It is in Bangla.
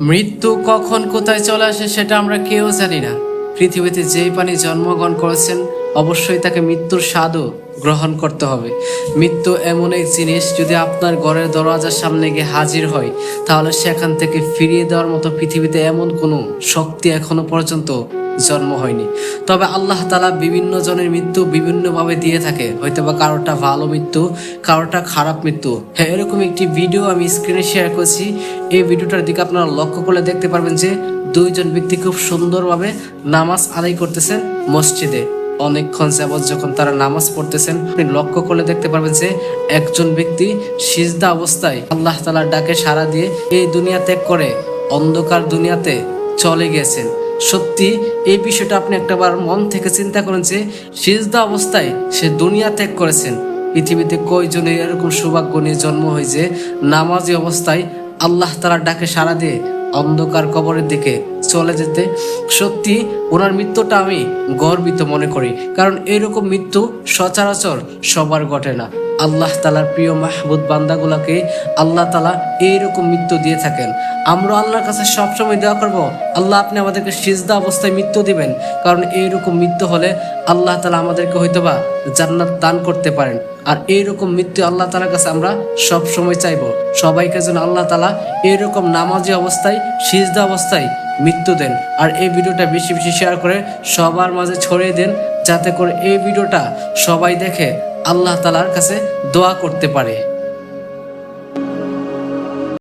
মৃত্যু কখন কোথায় চলে আসে সেটা আমরা কেউ জানি না। পৃথিবীতে যেই পানি জন্মগ্রহণ করেছেন, অবশ্যই তাকে মৃত্যুর স্বাদও গ্রহণ করতে হবে। মৃত্যু এমন এক জিনিস, যদি আপনার ঘরের দরওয়াজার সামনে গিয়ে হাজির হয়, তাহলে সেখান থেকে ফিরিয়ে দেওয়ার মতো পৃথিবীতে এমন কোনো শক্তি এখনও পর্যন্ত জন্ম হয়নি। তবে আল্লাহ তালা বিভিন্ন জনের মৃত্যু বিভিন্নভাবে দিয়ে থাকে। হয়তো বা কারোটা ভালো মৃত্যু কারোটা খারাপ মৃত্যু। হ্যাঁ এরকম একটি ভিডিও আমি স্ক্রিনে শেয়ার করছি। এই ভিডিওটার দিকে আপনারা লক্ষ্য করলে দেখতে পারবেন যে দুইজন ব্যক্তি খুব সুন্দরভাবে নামাজ আদায় করতেছেন মসজিদে। অনেকক্ষণ যাবৎ যখন তারা নামাজ পড়তেছেন, আপনি লক্ষ্য করলে দেখতে পারবেন যে একজন ব্যক্তি সিজদা অবস্থায় আল্লাহ তালার ডাকে সাড়া দিয়ে এই দুনিয়া ত্যাগ করে, অন্ধকার দুনিয়াতে চলে গেছেন। সত্যি, এই বিষয়টা আপনি একটাবার মন থেকে চিন্তা করেন যে, সিজদা অবস্থায় সে দুনিয়া ত্যাগ করেছেন। পৃথিবীতে কয়জনের এরকম সৌভাগ্য নিয়ে জন্ম হয়েছে নামাজি অবস্থায় আল্লাহ তারা ডাকে সাড়া দিয়ে অন্ধকার কবরের দিকে চলে যেতে। সত্যি, ওনার মৃত্যুটা আমি গর্বিত মনে করি, কারণ এরকম মৃত্যু সচরাচর সবার ঘটে না। আল্লাহ তালার প্রিয় মাহবুদ বান্দাগুলাকে আল্লাহ তালা এইরকম মৃত্যু দিয়ে থাকেন। আমরা আল্লাহর কাছে সবসময় দেওয়া করব, আল্লাহ আপনি আমাদেরকে সিজদা অবস্থায় মৃত্যু দিবেন, কারণ এইরকম মৃত্যু হলে আল্লাহ তালা আমাদেরকে হয়তোবা জান্নাত দান করতে পারেন। আর এইরকম মৃত্যু আল্লাহ তালার কাছে আমরা সব সময় চাইব। সবাইকে যেন আল্লাহ তালা এইরকম নামাজি অবস্থায়, সিজদা অবস্থায় মৃত্যু দেন। আর এই ভিডিওটা বেশি বেশি শেয়ার করে সবার মাঝে ছড়িয়ে দেন, যাতে করে এই ভিডিওটা সবাই দেখে আল্লাহ তালার কাছে দোয়া করতে পারে।